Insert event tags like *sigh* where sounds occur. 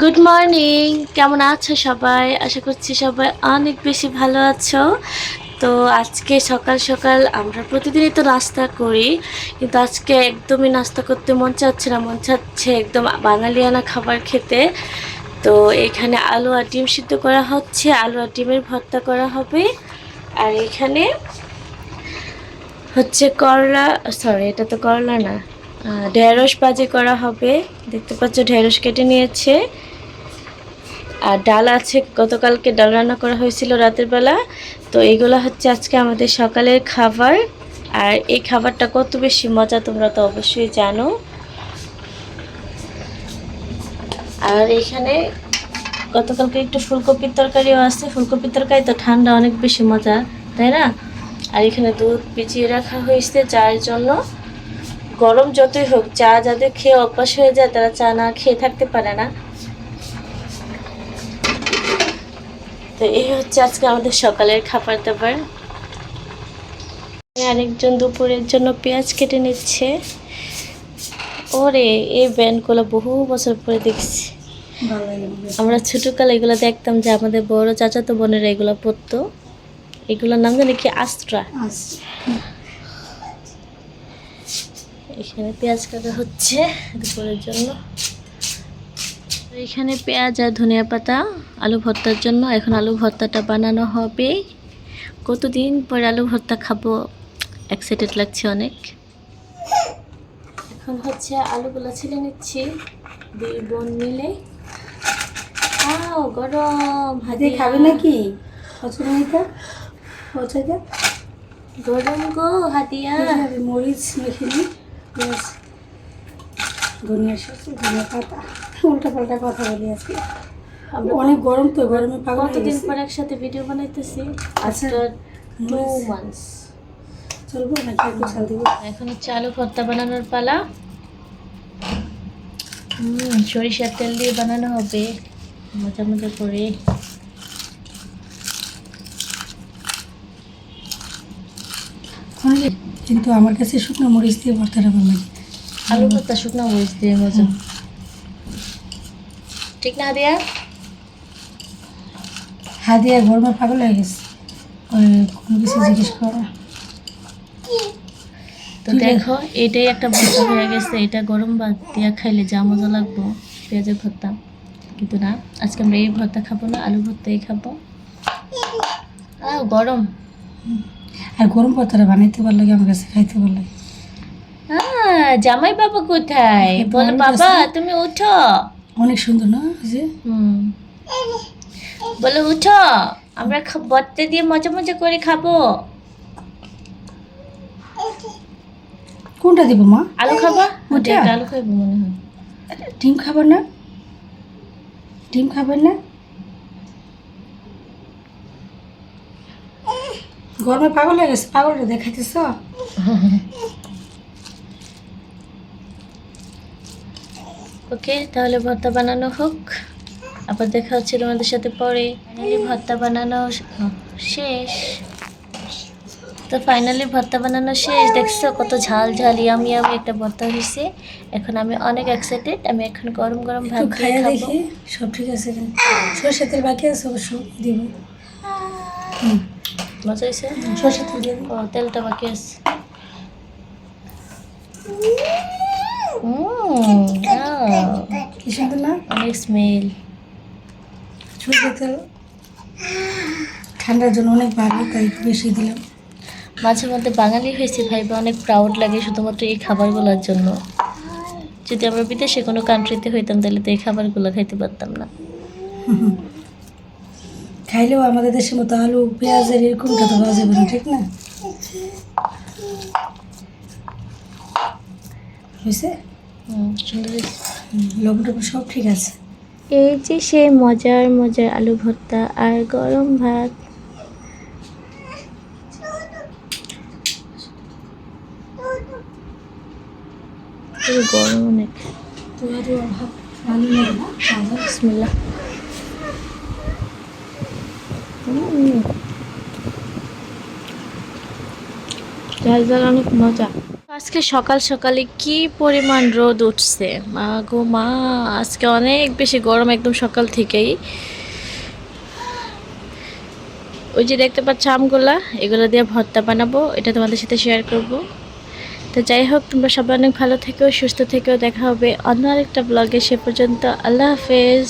Good morning কেমন আছো সবাই? আশা করছি সবাই অনেক বেশি ভালো আছো। তো আজকে সকাল সকাল আমরা প্রতিদিনই তো নাস্তা করি, কিন্তু আজকে একদমই নাস্তা করতে মন চাচ্ছে না। মন চাচ্ছে একদম বাঙালিয়ানা খাবার খেতে। তো এখানে আলু আর ডিম সিদ্ধ করা হচ্ছে। আলু আর ডিমের ভর্তা করা হবে। আর এখানে হচ্ছে করলা সরি এটা তো করলা না। ঢেঁড়স ভাজি করা হবে। দেখতে পাচ্ছ ঢেঁড়স কেটে নিয়েছে। আর ডাল আছে, গতকালকে ডাল রান্না করা হয়েছিল রাতের বেলা। তো এইগুলো হচ্ছে আজকে আমাদের সকালের খাবার। আর এই খাবারটা কত বেশি মজা তোমরা তো অবশ্যই জানো। আর এখানে গতকালকে একটু ফুলকপির তরকারিও আছে। ফুলকপির তরকারি তো ঠান্ডা অনেক বেশি মজা, তাই না? আর এখানে দুধ ভিজিয়ে রাখা হয়েছে চায়ের জন্য। গরম যতই হোক, চা যাদের খেয়ে অভ্যাস হয়ে যায়, তারা চা না খেয়ে থাকতে পারে না। তো এই হচ্ছে আজকে আমাদের সকালের খাবার দাবার। আরেকজন দুপুরের জন্য পেঁয়াজ কেটে নিচ্ছে। ওরে, এই ব্যান্ডগুলো বহু বছর পরে দেখছি। আমরা ছোটকালে এগুলো দেখতাম যে আমাদের বড় চাচাতো বোনেরা এগুলো পরতো। এগুলোর নাম জানি কি? আস্ত্রা এখানে পেঁয়াজ কাটা হচ্ছে দুপুরের জন্য। এখানে পেঁয়াজ আর ধনিয়া পাতা আলু ভর্তার জন্য। এখন আলু ভর্তাটা বানানো হবে। কতদিন পরে আলু ভর্তা খাব? এক্সাইটেড লাগছে অনেক। এখন হচ্ছে আলুগুলো ছিলে নিচ্ছি। দুই বোন মিলে। আও গরম হাতে খাবে নাকি? গরম গো হাতিয়া মরিচ মেখে নি ধনিয়া সরষে ধনিয়া পাতা। উল্টা পাল্টা কথা বলি আজকে। অনেক গরম তো গরমে পাগল কতদিন পর একসাথে ভিডিও বানাইতেছি? আচ্ছা। আফটার টু মান্থস চলবো নাকি একটু ছাল দিব? এখন হচ্ছে আলু ভর্তা বানানোর পালা। হুম সরিষার তেল দিয়ে বানানো হবে মজা মজা করে। কিন্তু আমার কাছে শুকনো মরিচ দিয়ে ভর্তাটা ভালো লাগে। আলু ভর্তা শুকনো মরিচ দিয়ে মজা। ঠিক না দিয়া হাত দিয়ে গরমে পাগল হয়ে গেছে। ওই কোনো কিছু জিজ্ঞেস করা। তো দেখো এটাই একটা ভর্তা হয়ে গেছে। এটা গরম ভাত দিয়া খাইলে যা মজা লাগবো পেঁয়াজের ভর্তা। কিন্তু না আজকে আমরা এই ভর্তা খাব না আলু ভর্তাই খাব। গরম। আর গরম ভর্তাটা বানাইতে লাগে আমার কাছে খাইতে আহ, জামাই বাবা কোথায়? বলো বাবা তুমি উঠো। অনেক সুন্দর না? যে? বলো উঠো। আমরা বত্তে দিয়ে মজা মজা করে খাব। কোনটা দিব মা? আলু খাবা? ওটা? আলু খাব মনে হয়। ডিম খাবার না? ডিম খাবার না? গরমে পাগল হয়ে গেছে পাগলটা দেখাইতেছ? *laughs* ওকে তাহলে ভর্তা বানানো হোক। আবার দেখা হচ্ছে তোমাদের সাথে পরে। ফাইনালি ভর্তা বানানো শেষ। তো ফাইনালি ভর্তা বানানো শেষ। দেখছ কত ঝাল ঝাল আমি আমি একটা ভর্তা হয়েছে। এখন আমি অনেক এক্সাইটেড আমি এখন গরম গরম ভাত খাব। দেখি সব ঠিক আছে সরষে তেল বাকি আছে অবশ্য দিব। হুম মজা হয়েছে? সরষে তেল দিব। ও তেলটা বাকি আছে। উম, আহ, কি সুন্দর না অনেক স্মেল সরষে তেল ঠান্ডার জন্য অনেক ভালো তাই বেশি দিলাম। মাঝে মধ্যে বাঙালি হয়েছি ভাইবা অনেক প্রাউড লাগে শুধুমাত্র এই খাবারগুলোর জন্য। যদি আমরা বিদেশে কোনো কান্ট্রিতে হইতাম তাহলে তো এই খাবারগুলো খাইতে পারতাম না। খাইলেও আমাদের দেশের মতো আলু পেঁয়াজের এরকমটা তো পাওয়া যাবে না ঠিক না? হয়েছে হুম, সুন্দর হয়েছে। লবণ টবণ সব ঠিক আছে? এই যে সেই মজার মজার আলু ভর্তা আর গরম ভাত। গরম অনেক। ঝাল ঝাল অনেক মজা। আজকে সকাল সকালে কি পরিমাণ রোদ উঠছে? মা গো, মা, আজকে অনেক বেশি গরম একদম সকাল থেকেই। ওই যে দেখতে পাচ্ছ আমগুলা, এগুলো দিয়ে ভর্তা বানাবো, এটা তোমাদের সাথে শেয়ার করব। তো যাই হোক, তোমরা সবাই অনেক ভালো থেকেও সুস্থ থেকেও দেখা হবে অন্য আরেকটা ব্লগে সে পর্যন্ত আল্লাহ হাফেজ।